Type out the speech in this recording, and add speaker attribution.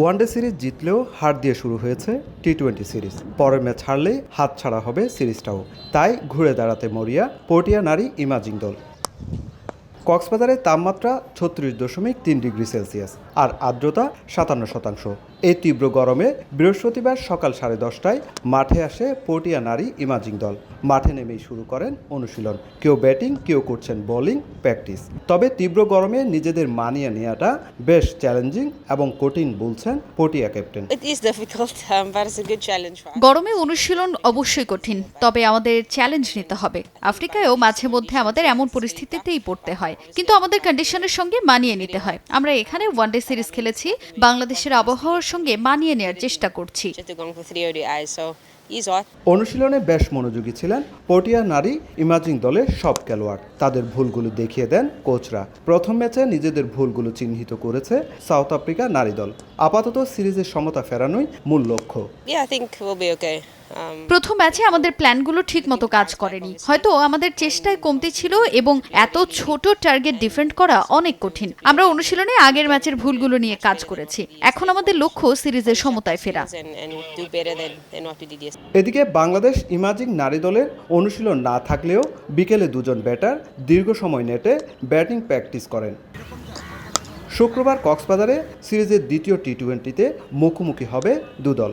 Speaker 1: One day series জিতলেও হার দিয়ে শুরু হয়েছে টি টোয়েন্টি সিরিজ। পরের ম্যাচ হারলেই হাত ছাড়া হবে সিরিজটাও। তাই ঘুরে দাঁড়াতে মরিয়া, পটিয়া নারী ইমাজিং দল। কক্সবাজারের তাপমাত্রা ছত্রিশ দশমিক তিন ডিগ্রি সেলসিয়াস আর আর্দ্রতা সাতান্ন শতাংশ। এই তীব্র গরমে বৃহস্পতিবার সকাল সাড়ে দশটায় মাঠে আসে পটিয়া নারী ইমাজিং দল। মাঠে নেমেই শুরু করেন অনুশীলন। কেউ ব্যাটিং কেউ করছেন বোলিং প্র্যাকটিস। তবে তীব্র গরমে নিজেদের মানিয়ে নেওয়াটা বেশ চ্যালেঞ্জিং এবং কঠিন বলছেন পটিয়া captain.
Speaker 2: It is difficult, um.
Speaker 3: গরমে অনুশীলন অবশ্যই কঠিন তবে আমাদের চ্যালেঞ্জ নিতে হবে। আফ্রিকায়ও মাঝে মধ্যে আমাদের এমন পরিস্থিতিতেই পড়তে হয় কিন্তু আমাদের কন্ডিশনের সঙ্গে মানিয়ে নিতে হয়। আমরা এখানে ওয়ানডে সিরিজ খেলেছি বাংলাদেশের আবহাওয়ার সঙ্গে মানিয়ে নেওয়ার চেষ্টা করছি.
Speaker 1: অনুশীলনে বেশ মনোযোগী ছিলেন পটিয়া নারী ইমাজিং দলের সব খেলোয়াড়। তাদের ভুলগুলো দেখিয়ে দেন কোচরা। প্রথম ম্যাচে নিজেদের ভুলগুলো চিহ্নিত করেছে সাউথ আফ্রিকা নারী দল। আপাতত সিরিজের সমতা ফেরানোই মূল লক্ষ্য।
Speaker 3: প্রথম ম্যাচে আমাদের প্ল্যানগুলো ঠিকমতো কাজ করেনি। হয়তো আমাদের চেষ্টায় কমতি ছিল এবং এত ছোট টার্গেট ডিফেন্ড করা অনেক কঠিন। আমরা অনুশীলনে আগের ম্যাচের ভুলগুলো নিয়ে কাজ করেছি। এখন আমাদের লক্ষ্য সিরিজের সমতায় ফেরা.
Speaker 1: এদিকে বাংলাদেশ ইমাজিং নারী দলের অনুশীলন না থাকলেও বিকেলে দুজন ব্যাটার দীর্ঘ সময় নেটে ব্যাটিং প্র্যাকটিস করেন। শুক্রবার কক্সবাজারে সিরিজের দ্বিতীয় টি টোয়েন্টিতে মুখোমুখি হবে দুদল।